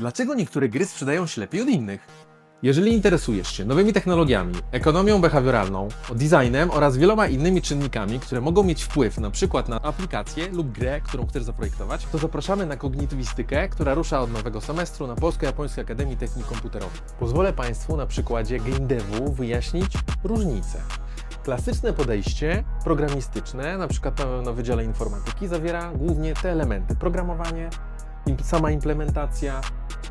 Dlaczego niektóre gry sprzedają się lepiej od innych? Jeżeli interesujesz się nowymi technologiami, ekonomią behawioralną, designem oraz wieloma innymi czynnikami, które mogą mieć wpływ na przykład na aplikację lub grę, którą chcesz zaprojektować, to zapraszamy na kognitywistykę, która rusza od nowego semestru na Polsko-Japońskiej Akademii Technik Komputerowych. Pozwolę Państwu na przykładzie game devu wyjaśnić różnice. Klasyczne podejście programistyczne, na przykład na, Wydziale Informatyki, zawiera głównie te elementy: programowanie, sama implementacja,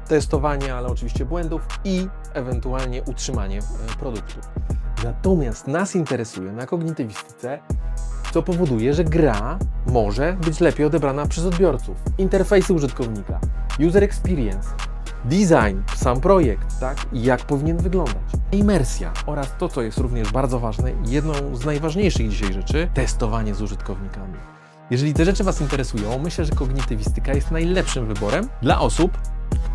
testowanie, ale oczywiście błędów i ewentualnie utrzymanie e, produktu. Natomiast nas interesuje na kognitywistyce, co powoduje, że gra może być lepiej odebrana przez odbiorców. Interfejsy użytkownika, user experience, design, sam projekt, tak? Jak powinien wyglądać. Imersja oraz to, co jest również bardzo ważne, jedną z najważniejszych dzisiaj rzeczy, testowanie z użytkownikami. Jeżeli te rzeczy Was interesują, myślę, że kognitywistyka jest najlepszym wyborem dla osób,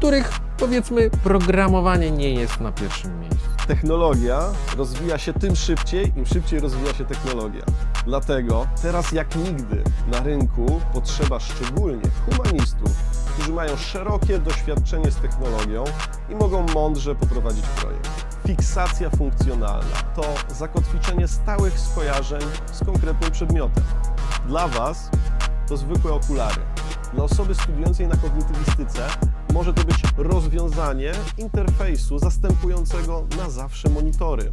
których powiedzmy programowanie nie jest na pierwszym miejscu. Technologia rozwija się tym szybciej, im szybciej rozwija się technologia. Dlatego teraz jak nigdy na rynku potrzeba szczególnie humanistów, którzy mają szerokie doświadczenie z technologią i mogą mądrze poprowadzić projekt. Fiksacja funkcjonalna to zakotwiczenie stałych skojarzeń z konkretnym przedmiotem. Dla Was to zwykłe okulary. Dla osoby studiującej na kognitywistyce może to być rozwiązanie interfejsu zastępującego na zawsze monitory.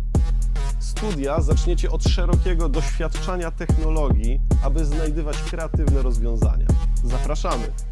Studia zaczniecie od szerokiego doświadczania technologii, aby znajdywać kreatywne rozwiązania. Zapraszamy!